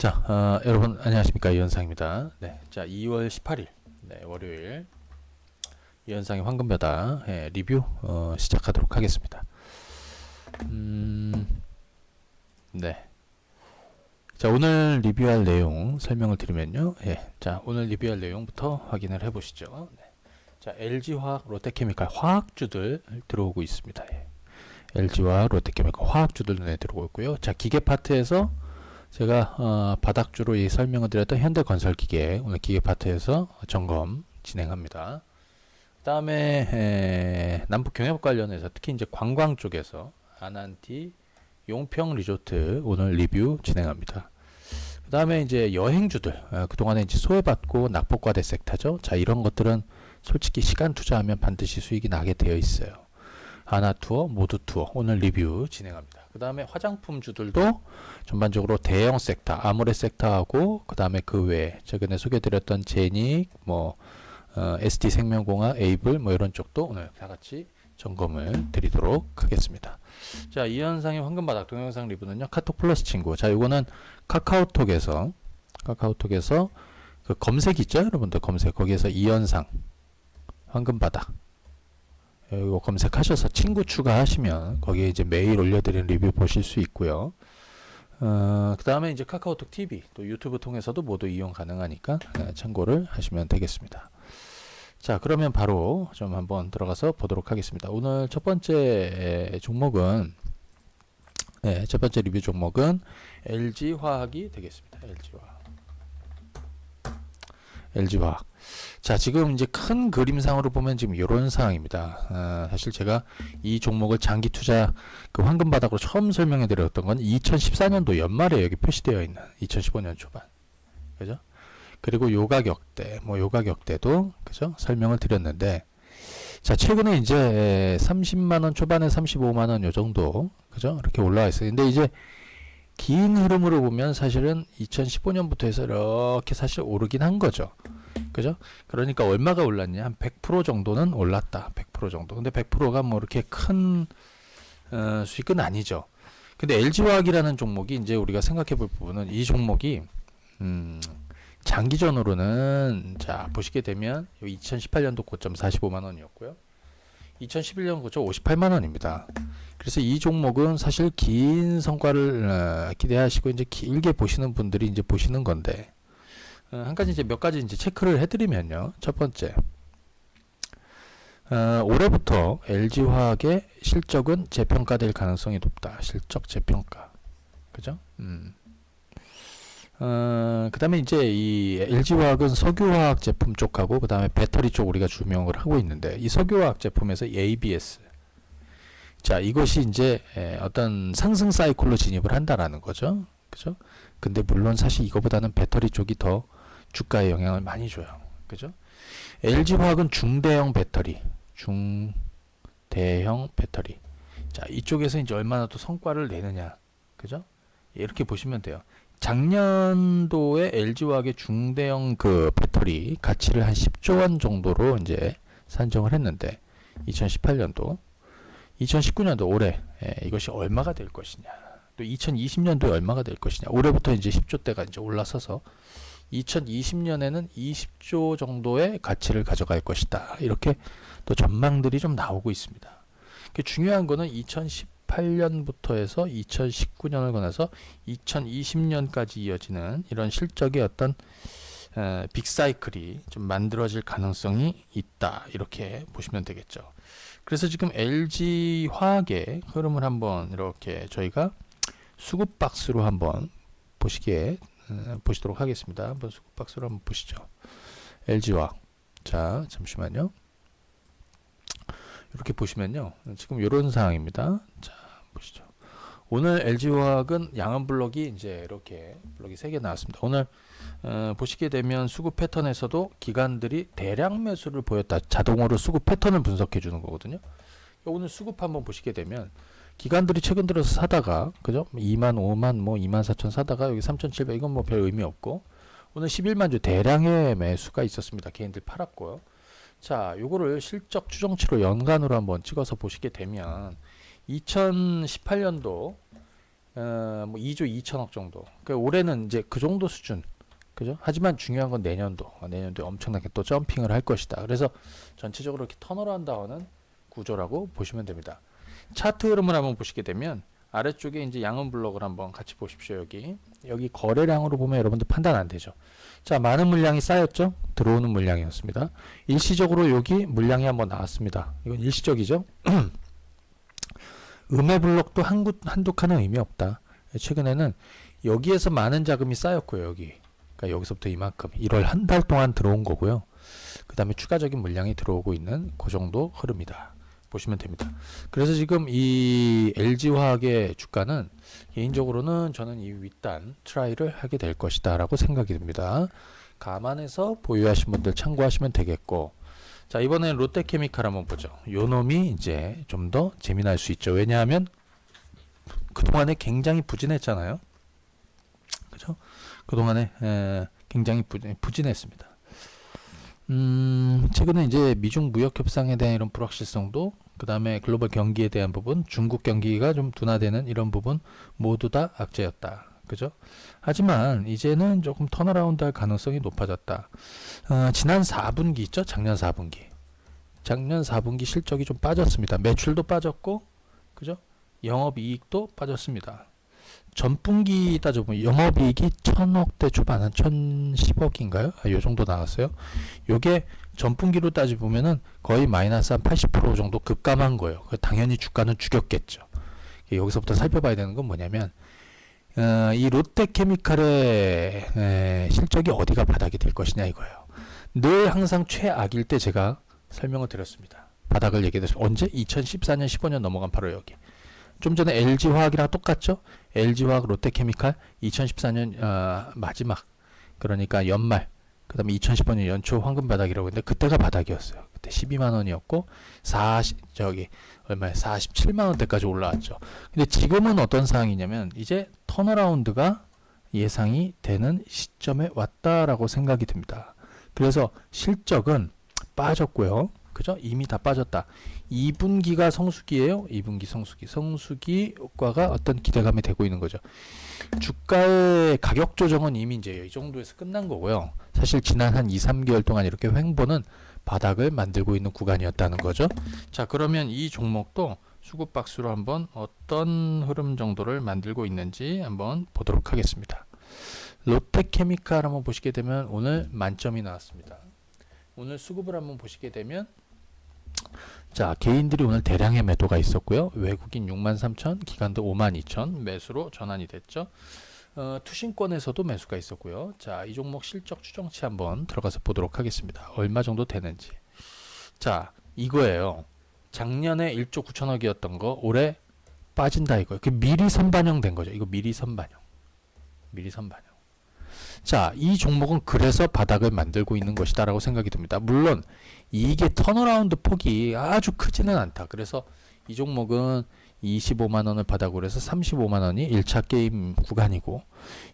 자, 어, 여러분 안녕하십니까 이현상입니다. 네, 자 2월 18일 네, 월요일 이현상의 황금벼다 예, 리뷰 어, 시작하도록 하겠습니다. 음, 네. 자 오늘 리뷰할 내용 설명을 드리면요. 예, 자 오늘 리뷰할 내용부터 확인을 해보시죠. 네. 자 LG화학, 롯데케미칼 화학주들 들어오고 있습니다. 예. LG와 롯데케미칼 화학주들 눈에 들어오고 있고요. 자 기계 파트에서 제가 어, 바닥주로 이 설명을 드렸던 현대건설기계 오늘 기계 파트에서 점검 진행합니다. 그 다음에 남북 경협 관련해서 특히 이제 관광 쪽에서 아난티 용평 리조트 오늘 리뷰 진행합니다. 그 다음에 이제 여행주들 어, 그동안에 이제 소외받고 낙폭과대 섹터죠. 자 이런 것들은 솔직히 시간 투자하면 반드시 수익이 나게 되어 있어요. 하나 투어, 모두 투어 오늘 리뷰 진행합니다. 그 다음에 화장품 주들도 전반적으로 대형 섹터, 아모레 섹터하고 그 다음에 그 외에 최근에 소개드렸던 제닉, 뭐 어, SD 생명공학, 에이블 뭐 이런 쪽도 오늘 다 같이 점검을 드리도록 하겠습니다. 자, 이 현상의 황금바닥 동영상 리뷰는요 카톡 플러스 친구. 자, 이거는 카카오톡에서 카카오톡에서 그 검색 있죠, 여러분들 검색 거기에서 이 현상 황금바닥 이거 검색하셔서 친구 추가하시면 거기에 이제 매일 올려드리는 리뷰 보실 수 있고요. 어, 그 다음에 이제 카카오톡 TV 또 유튜브 통해서도 모두 이용 가능하니까 어, 참고를 하시면 되겠습니다. 자 그러면 바로 좀 한번 들어가서 보도록 하겠습니다. 오늘 첫 번째 종목은 네, 첫 번째 리뷰 종목은 LG 화학이 되겠습니다. LG 화학. LG 화학. 자, 지금 이제 큰 그림상으로 보면 지금 이런 상황입니다. 어, 사실 제가 이 종목을 장기 투자 그 황금 바닥으로 처음 설명해 드렸던 건 2014년도 연말에 여기 표시되어 있는 2015년 초반. 그죠? 그리고 요 가격대, 뭐 요 가격대도 그죠? 설명을 드렸는데 자, 최근에 이제 30만 원 초반에 35만 원요 정도 그죠? 이렇게 올라와 있어요. 근데 이제 긴 흐름으로 보면 사실은 2015년부터 해서 이렇게 사실 오르긴 한 거죠. 그죠? 그러니까 얼마가 올랐냐? 한 100% 정도는 올랐다. 100% 정도. 근데 100%가 뭐 이렇게 큰 어, 수익은 아니죠. 근데 LG화학이라는 종목이 이제 우리가 생각해 볼 부분은 이 종목이 음, 장기전으로는 자, 보시게 되면 2018년도 고점 45만 원이었고요. 2011년 고점 58만 원입니다. 그래서 이 종목은 사실 긴 성과를 어, 기대하시고 이제 길게 보시는 분들이 이제 보시는 건데 어, 한 가지 이제 몇 가지 이제 체크를 해드리면요. 첫 번째, 어, 올해부터 LG 화학의 실적은 재평가될 가능성이 높다. 실적 재평가, 그죠? 음. 어, 그 다음에 이제 이 LG 화학은 석유화학 제품 쪽하고 그 다음에 배터리 쪽 우리가 주명을 하고 있는데 이 석유화학 제품에서 ABS 자 이것이 이제 에, 어떤 상승 사이클로 진입을 한다라는 거죠, 그죠? 근데 물론 사실 이거보다는 배터리 쪽이 더 주가에 영향을 많이 줘요. 그죠? LG 화학은 중대형 배터리, 중대형 배터리. 자, 이쪽에서 이제 얼마나 또 성과를 내느냐. 그죠? 이렇게 보시면 돼요. 작년도에 LG 화학의 중대형 그 배터리 가치를 한 10조 원 정도로 이제 산정을 했는데 2018년도 2019년도 올해 예, 이것이 얼마가 될 것이냐. 또 2020년도에 얼마가 될 것이냐. 올해부터 이제 10조 대가 이제 올라서서 2020년에는 20조 정도의 가치를 가져갈 것이다. 이렇게 또 전망들이 좀 나오고 있습니다. 중요한 거는 2018년부터 해서 2019년을 거나서 2020년까지 이어지는 이런 실적의 어떤 에, 빅사이클이 좀 만들어질 가능성이 있다. 이렇게 보시면 되겠죠. 그래서 지금 LG 화학의 흐름을 한번 이렇게 저희가 수급 박스로 한번 보시기에 보시도록 하겠습니다. 한번 수급 박스로 한번 보시죠. LG화학. 자, 잠시만요. 이렇게 보시면요. 지금 이런 상황입니다. 자, 보시죠. 오늘 LG화학은 양은 블록이 이제 이렇게 블록이 3개 나왔습니다. 오늘 어, 보시게 되면 수급 패턴에서도 기관들이 대량 매수를 보였다. 자동으로 수급 패턴을 분석해 주는 거거든요. 오늘 수급 한번 보시게 되면 기관들이 최근 들어서 사다가 그죠? 2만 5만 뭐 2만 4천 사다가 여기 3,700 이건 뭐 별 의미 없고 오늘 11만 주 대량의 매수가 있었습니다. 개인들 팔았고요. 자, 요거를 실적 추정치로 연간으로 한번 찍어서 보시게 되면 2018년도 어, 뭐 2조 2천억 정도. 그 올해는 이제 그 정도 수준. 그죠? 하지만 중요한 건 내년도. 어, 내년도에 엄청나게 또 점핑을 할 것이다. 그래서 전체적으로 이렇게 턴어라운드 하는 구조라고 보시면 됩니다. 차트 흐름을 한번 보시게 되면 아래쪽에 이제 양은 블록을 한번 같이 보십시오. 여기. 여기 거래량으로 보면 여러분들 판단 안 되죠. 자, 많은 물량이 쌓였죠? 들어오는 물량이었습니다. 일시적으로 여기 물량이 한번 나왔습니다. 이건 일시적이죠? 음의 블록도 한두, 한두 칸은 의미 없다. 최근에는 여기에서 많은 자금이 쌓였고요. 여기. 그러니까 여기서부터 이만큼 1월 한 달 동안 들어온 거고요. 그 다음에 추가적인 물량이 들어오고 있는 그 정도 흐름이다. 보시면 됩니다. 그래서 지금 이 LG화학의 주가는 개인적으로는 저는 이 윗단 트라이를 하게 될 것이다 라고 생각이 듭니다. 감안해서 보유하신 분들 참고하시면 되겠고 자 이번엔 롯데케미칼 한번 보죠. 요 놈이 이제 좀 더 재미날 수 있죠. 왜냐하면 그동안에 굉장히 부진했잖아요. 그죠? 그동안에 에, 굉장히 부진, 부진 했습니다. 음, 최근에 이제 미중 무역 협상에 대한 이런 불확실성도 그 다음에 글로벌 경기에 대한 부분, 중국 경기가 좀 둔화되는 이런 부분 모두 다 악재였다. 그죠? 하지만 이제는 조금 턴어라운드 할 가능성이 높아졌다. 어, 지난 4분기 있죠? 작년 4분기. 작년 4분기 실적이 좀 빠졌습니다. 매출도 빠졌고, 그죠? 영업이익도 빠졌습니다. 전분기 따져보면 영업이익이 천억대 초반 한 1010억인가요? 아, 요 정도 나왔어요. 요게 전분기로 따져보면은 거의 마이너스 한 80% 정도 급감한 거예요. 그 당연히 주가는 죽였겠죠. 여기서부터 살펴봐야 되는 건 뭐냐면 어, 이 롯데케미칼의 에, 실적이 어디가 바닥이 될 것이냐 이거예요. 늘 항상 최악일 때 제가 설명을 드렸습니다. 바닥을 얘기해서 언제? 2014년, 15년 넘어간 바로 여기. 좀 전에 LG화학이랑 똑같죠? LG화학, 롯데케미칼 2014년 어, 마지막 그러니까 연말 그 다음에 2015년 연초 황금 바닥이라고 했는데 그때가 바닥이었어요. 그때 12만 원이었고 40 저기 얼마에 47만 원대까지 올라왔죠. 근데 지금은 어떤 상황이냐면 이제 턴어라운드가 예상이 되는 시점에 왔다라고 생각이 듭니다. 그래서 실적은 빠졌고요. 그죠? 이미 다 빠졌다. 2분기가 성수기예요. 2분기 성수기. 성수기 효과가 어떤 기대감이 되고 있는 거죠. 주가의 가격 조정은 이미 이제 이 정도에서 끝난 거고요. 사실 지난 한 2, 3개월 동안 이렇게 횡보는 바닥을 만들고 있는 구간이었다는 거죠. 자, 그러면 이 종목도 수급 박수로 한번 어떤 흐름 정도를 만들고 있는지 한번 보도록 하겠습니다. 롯데케미칼 한번 보시게 되면 오늘 만점이 나왔습니다. 오늘 수급을 한번 보시게 되면 자 개인들이 오늘 대량의 매도가 있었고요. 외국인 6만 3천, 기관도 5만 2천 매수로 전환이 됐죠. 어, 투신권에서도 매수가 있었고요. 자, 이 종목 실적 추정치 한번 들어가서 보도록 하겠습니다. 얼마 정도 되는지. 자, 이거예요. 작년에 1조 9천억이었던 거 올해 빠진다 이거예요. 그 미리 선반영된 거죠. 이거 미리 선반영. 미리 선반영. 자, 이 종목은 그래서 바닥을 만들고 있는 것이다라고 생각이 듭니다. 물론 이게 턴어라운드 폭이 아주 크지는 않다. 그래서 이 종목은 25만 원을 바닥으로 해서 35만 원이 1차 게임 구간이고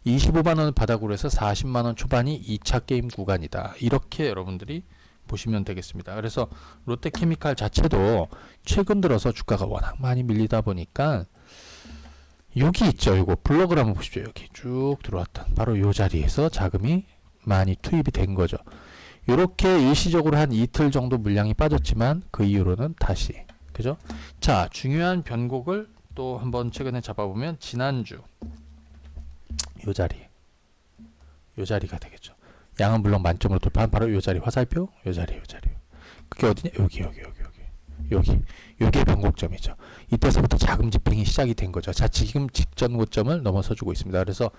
25만 원을 바닥으로 해서 40만 원 초반이 2차 게임 구간이다. 이렇게 여러분들이 보시면 되겠습니다. 그래서 롯데케미칼 자체도 최근 들어서 주가가 워낙 많이 밀리다 보니까 여기 있죠. 이거 블록을 한번 보십시오. 여기 쭉 들어왔던 바로 이 자리에서 자금이 많이 투입이 된 거죠. 이렇게 일시적으로 한 이틀 정도 물량이 빠졌지만 그 이후로는 다시 그죠? 자, 중요한 변곡을 또 한번 최근에 잡아보면 지난주 요 자리 요 자리가 되겠죠. 양은 물론 만점으로 돌파한 바로 요 자리 화살표 요 자리 요 자리 그게 어디냐 여기 여기 여기 여기 여기 요게 변곡점이죠. 이때서부터 자금 집행이 시작이 된 거죠. 자 지금 직전 고점을 넘어서 주고 있습니다. 그래서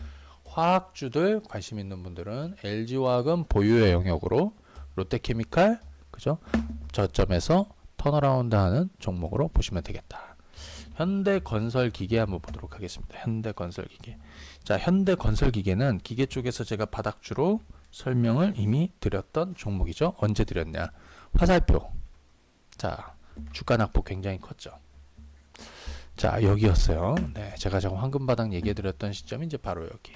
화학주들 관심 있는 분들은 LG화학은 보유의 영역으로 롯데케미칼 그죠? 저점에서 턴어라운드 하는 종목으로 보시면 되겠다. 현대건설기계 한번 보도록 하겠습니다. 현대건설기계. 자, 현대건설기계는 기계 쪽에서 제가 바닥주로 설명을 이미 드렸던 종목이죠. 언제 드렸냐? 화살표. 자, 주가 낙폭 굉장히 컸죠. 자, 여기였어요. 네, 제가 지금 황금바닥 얘기해 드렸던 시점이 이제 바로 여기.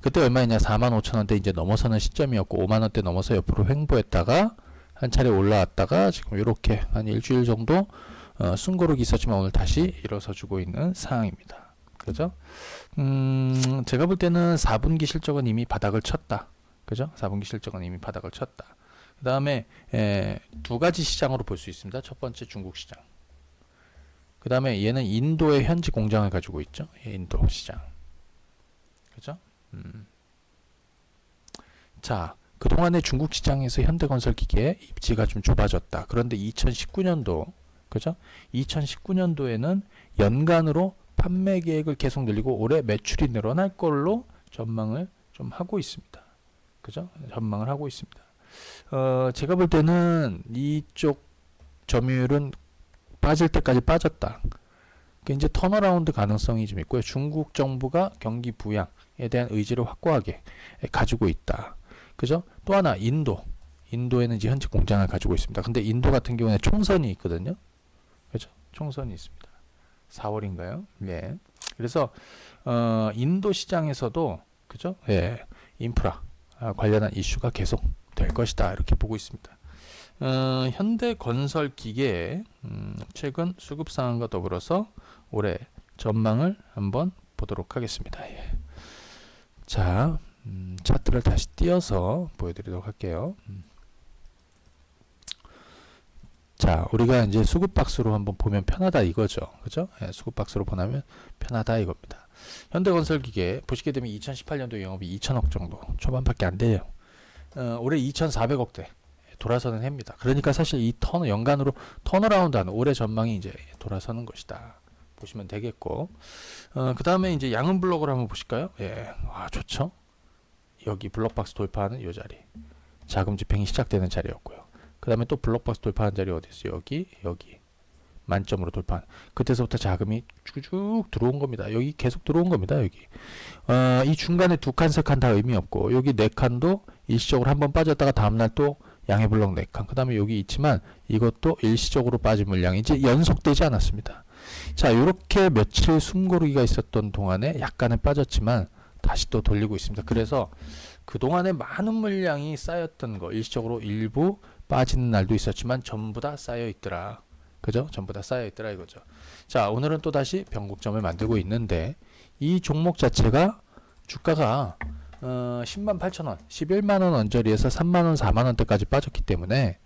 그때 얼마였냐? 4만 5천 원대 이제 넘어서는 시점이었고 5만 원대 넘어서 옆으로 횡보했다가 한 차례 올라왔다가 지금 이렇게 한 일주일 정도 어, 순고르기 있었지만 오늘 다시 일어서 주고 있는 상황입니다. 그죠? 음, 제가 볼 때는 4분기 실적은 이미 바닥을 쳤다. 그죠? 4분기 실적은 이미 바닥을 쳤다. 그 다음에 두 가지 시장으로 볼 수 있습니다. 첫 번째 중국 시장. 그 다음에 얘는 인도의 현지 공장을 가지고 있죠. 예, 인도 시장. 그죠? 음. 자, 그동안에 중국 시장에서 현대건설 기계의 입지가 좀 좁아졌다. 그런데 2019년도, 그죠? 2019년도에는 연간으로 판매 계획을 계속 늘리고 올해 매출이 늘어날 걸로 전망을 좀 하고 있습니다. 그죠? 전망을 하고 있습니다. 어, 제가 볼 때는 이쪽 점유율은 빠질 때까지 빠졌다. 그 이제 턴어라운드 가능성이 좀 있고요. 중국 정부가 경기 부양에 대한 의지를 확고하게 가지고 있다. 그죠? 또 하나 인도. 인도에는 이제 현재 공장을 가지고 있습니다. 근데 인도 같은 경우에 총선이 있거든요. 그죠? 총선이 있습니다. 4월인가요? 네. 그래서 어, 인도 시장에서도 그죠? 예. 인프라 아, 관련한 이슈가 계속 될 것이다. 이렇게 보고 있습니다. 어, 현대건설기계 음, 최근 수급 상황과 더불어서 올해 전망을 한번 보도록 하겠습니다. 예. 자, 음, 차트를 다시 띄어서 보여드리도록 할게요. 음. 자, 우리가 이제 수급 박스로 한번 보면 편하다 이거죠. 그죠? 예, 수급 박스로 보면 편하다 이겁니다. 현대건설기계 보시게 되면 2018년도 영업이 2천억 정도 초반밖에 안 돼요. 어, 올해 2,400억대 돌아서는 해입니다. 그러니까 사실 이 턴 연간으로 턴어라운드하는 올해 전망이 이제 돌아서는 것이다. 보시면 되겠고 어, 그 다음에 이제 양은 블록을 한번 보실까요? 예, 와 좋죠. 여기 블록박스 돌파하는 이 자리 자금 집행이 시작되는 자리였고요. 그 다음에 또 블록박스 돌파하는 자리 어디 있어요? 여기 여기 만점으로 돌파. 그때서부터 자금이 쭉쭉 들어온 겁니다. 여기 계속 들어온 겁니다. 여기 어, 이 중간에 두 칸, 세 칸 다 의미 없고 여기 네 칸도 일시적으로 한 번 빠졌다가 다음날 또 양의 블록 4칸 그 다음에 여기 있지만 이것도 일시적으로 빠진 물량이 이제 연속되지 않았습니다 자 이렇게 며칠 숨고르기가 있었던 동안에 약간은 빠졌지만 다시 또 돌리고 있습니다 그래서 그동안에 많은 물량이 쌓였던 거 일시적으로 일부 빠지는 날도 있었지만 전부 다 쌓여 있더라 그죠 전부 다 쌓여 있더라 이거죠 자 오늘은 또 다시 변곡점을 만들고 있는데 이 종목 자체가 주가가 어, 10만 8천 원, 11만 원 언저리에서 3만 원, 4만 원대까지 빠졌기 때문에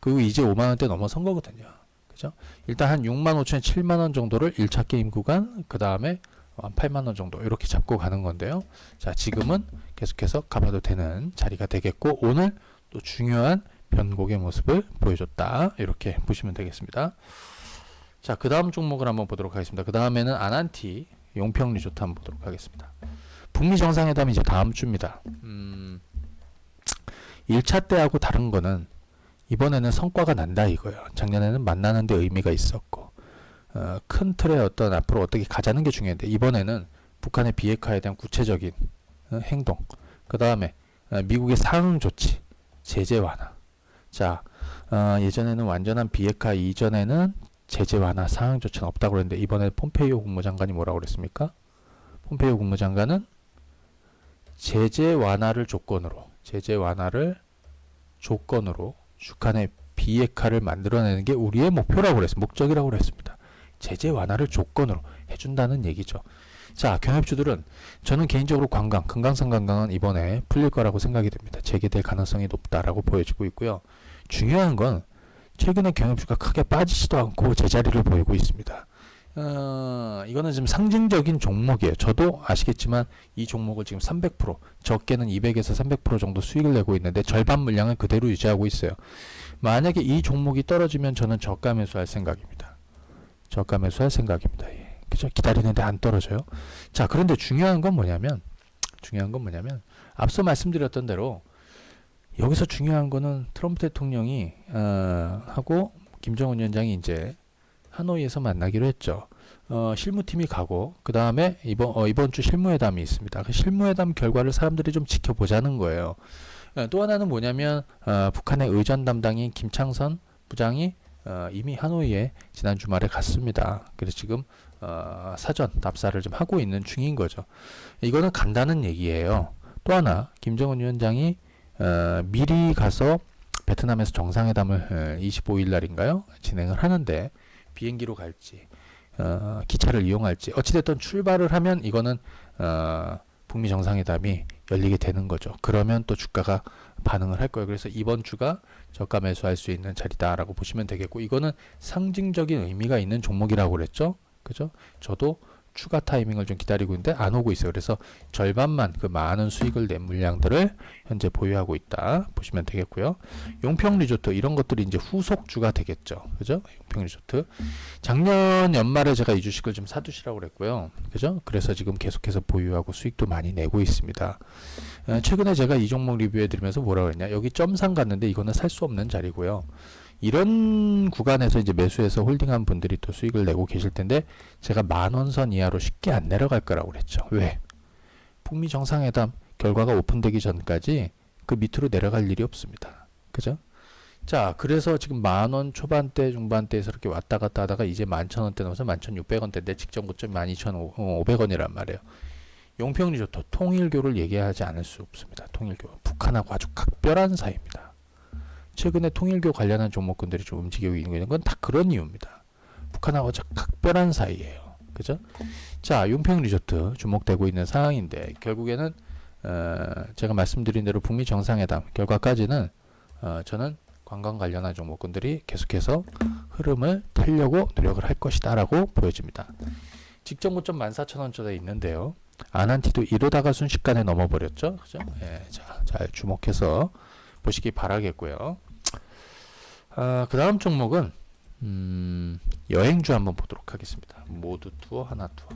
그리고 이제 5만 원대 넘어선 거거든요. 그죠? 일단 한 6만 5천 7만 원 정도를 1차 게임 구간, 그 다음에 한 8만 원 정도 이렇게 잡고 가는 건데요. 자, 지금은 계속해서 가봐도 되는 자리가 되겠고 오늘 또 중요한 변곡의 모습을 보여줬다. 이렇게 보시면 되겠습니다. 자, 그 다음 종목을 한번 보도록 하겠습니다. 그 다음에는 아난티 용평 리조트 한번 보도록 하겠습니다. 북미 정상회담이 이제 다음 주입니다. 음, 1차 때하고 다른 거는 이번에는 성과가 난다 이거예요. 작년에는 만나는 데 의미가 있었고 어, 큰 틀의 어떤 앞으로 어떻게 가자는 게 중요한데 이번에는 북한의 비핵화에 대한 구체적인 어, 행동 그 다음에 어, 미국의 상응 조치 제재 완화 자 어, 예전에는 완전한 비핵화 이전에는 제재 완화 상응 조치는 없다고 그랬는데 이번에 폼페이오 국무장관이 뭐라고 그랬습니까? 폼페이오 국무장관은 제재 완화를 조건으로 제재 완화를 조건으로 북한의 비핵화를 만들어내는 게 우리의 목표라고 그랬습니다. 목적이라고 그랬습니다. 제재 완화를 조건으로 해준다는 얘기죠. 자, 경협주들은 저는 개인적으로 관광, 금강산 관광은 이번에 풀릴 거라고 생각이 됩니다. 재개될 가능성이 높다라고 보여지고 있고요. 중요한 건 최근에 경협주가 크게 빠지지도 않고 제자리를 보이고 있습니다. 어, 이거는 지금 상징적인 종목이에요. 저도 아시겠지만 이 종목을 지금 300% 적게는 200에서 300% 정도 수익을 내고 있는데 절반 물량을 그대로 유지하고 있어요. 만약에 이 종목이 떨어지면 저는 저가 매수할 생각입니다. 저가 매수할 생각입니다. 예. 그죠? 기다리는데 안 떨어져요. 자, 그런데 중요한 건 뭐냐면 중요한 건 뭐냐면 앞서 말씀드렸던 대로 여기서 중요한 거는 트럼프 대통령이 어, 하고 김정은 위원장이 이제 하노이에서 만나기로 했죠. 어, 실무팀이 가고 그 다음에 이번 어, 이번 주 실무회담이 있습니다. 그 실무회담 결과를 사람들이 좀 지켜보자는 거예요. 어, 또 하나는 뭐냐면 어, 북한의 의전 담당인 김창선 부장이 어, 이미 하노이에 지난 주말에 갔습니다. 그래서 지금 어, 사전 답사를 좀 하고 있는 중인 거죠. 이거는 간다는 얘기예요. 또 하나 김정은 위원장이 어, 미리 가서 베트남에서 정상회담을 25일 날인가요? 진행을 하는데 비행기로 갈지 어, 기차를 이용할지 어찌됐든 출발을 하면 이거는 어, 북미 정상회담이 열리게 되는 거죠. 그러면 또 주가가 반응을 할 거예요. 그래서 이번 주가 저가 매수할 수 있는 자리다라고 보시면 되겠고 이거는 상징적인 의미가 있는 종목이라고 그랬죠. 그죠? 저도 추가 타이밍을 좀 기다리고 있는데 안 오고 있어요. 그래서 절반만 그 많은 수익을 낸 물량들을 현재 보유하고 있다 보시면 되겠고요. 용평 리조트 이런 것들이 이제 후속주가 되겠죠. 그죠? 용평 리조트 작년 연말에 제가 이 주식을 좀 사두시라고 그랬고요. 그죠? 그래서 지금 계속해서 보유하고 수익도 많이 내고 있습니다. 어, 최근에 제가 이 종목 리뷰해 드리면서 뭐라 그랬냐? 여기 점상 갔는데 이거는 살 수 없는 자리고요. 이런 구간에서 이제 매수해서 홀딩한 분들이 또 수익을 내고 계실 텐데 제가 만원 선 이하로 쉽게 안 내려갈 거라고 그랬죠. 왜? 북미 정상회담 결과가 오픈되기 전까지 그 밑으로 내려갈 일이 없습니다. 그죠? 자, 그래서 지금 만 원 초반대, 중반대에서 이렇게 왔다 갔다 하다가 이제 만천 원대 넘어서 만천 육백 원대인데 직전 고점이 만 이천 오백 원이란 말이에요. 용평 리조트 통일교를 얘기하지 않을 수 없습니다. 통일교 북한하고 아주 각별한 사이입니다. 최근에 통일교 관련한 종목군들이 좀 움직이고 있는 건 다 그런 이유입니다. 북한하고 각별한 사이예요. 그죠? 자, 용평 리조트 주목되고 있는 상황인데 결국에는 어, 제가 말씀드린 대로 북미 정상회담 결과까지는 어, 저는 관광 관련한 종목군들이 계속해서 흐름을 타려고 노력을 할 것이다라고 보여집니다. 직전 고점 14,000원짜리 있는데요. 아난티도 이러다가 순식간에 넘어버렸죠. 그죠? 예, 자, 잘 주목해서 보시기 바라겠고요. 아, 그 다음 종목은 음, 여행주 한번 보도록 하겠습니다. 모두 투어 하나 투어.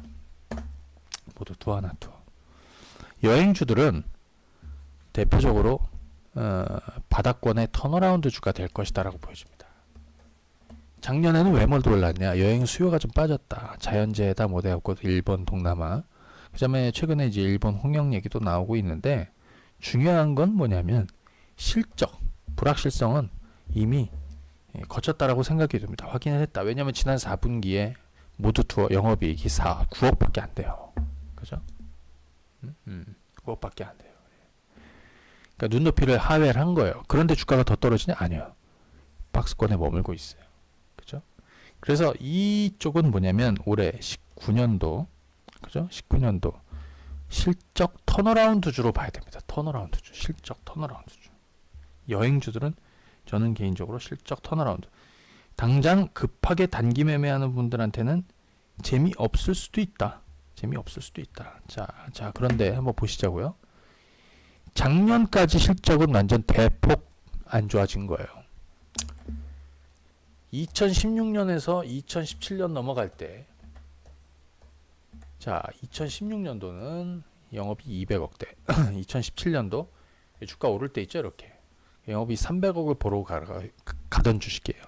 모두 투어 하나 투어. 여행주들은 대표적으로 어, 바닥권의 턴어라운드 주가 될 것이다라고 보여집니다. 작년에는 왜뭘 놀랐냐? 여행 수요가 좀 빠졌다. 자연재해다 뭐 돼갖고 일본, 동남아. 그다음에 최근에 이제 일본 홍역 얘기도 나오고 있는데 중요한 건 뭐냐면 실적, 불확실성은 이미 예, 거쳤다라고 생각이 듭니다. 확인을 했다. 왜냐하면 지난 4분기에 모두 투어 영업이익이 4, 9억밖에 안 돼요. 그죠? 음, 음, 9억밖에 안 돼요. 그러니까 눈높이를 하회를 한 거예요. 그런데 주가가 더 떨어지냐? 아니요. 박스권에 머물고 있어요. 그죠? 그래서 이쪽은 뭐냐면 올해 19년도 그죠? 19년도 실적 턴어라운드 주로 봐야 됩니다. 턴어라운드 주, 실적 턴어라운드 주. 여행주들은 저는 개인적으로 실적 턴어라운드. 당장 급하게 단기 매매하는 분들한테는 재미 없을 수도 있다. 재미 없을 수도 있다. 자, 자 그런데 한번 보시자고요. 작년까지 실적은 완전 대폭 안 좋아진 거예요. 2016년에서 2017년 넘어갈 때, 자, 2016년도는 영업이 200억대, 2017년도 주가 오를 때 있죠, 이렇게. 영업이 300억을 보러 가, 가던 주식이에요.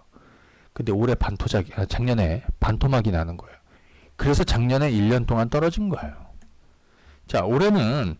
근데 올해 반토작이, 아, 작년에 반토막이 나는 거예요. 그래서 작년에 1년 동안 떨어진 거예요. 자, 올해는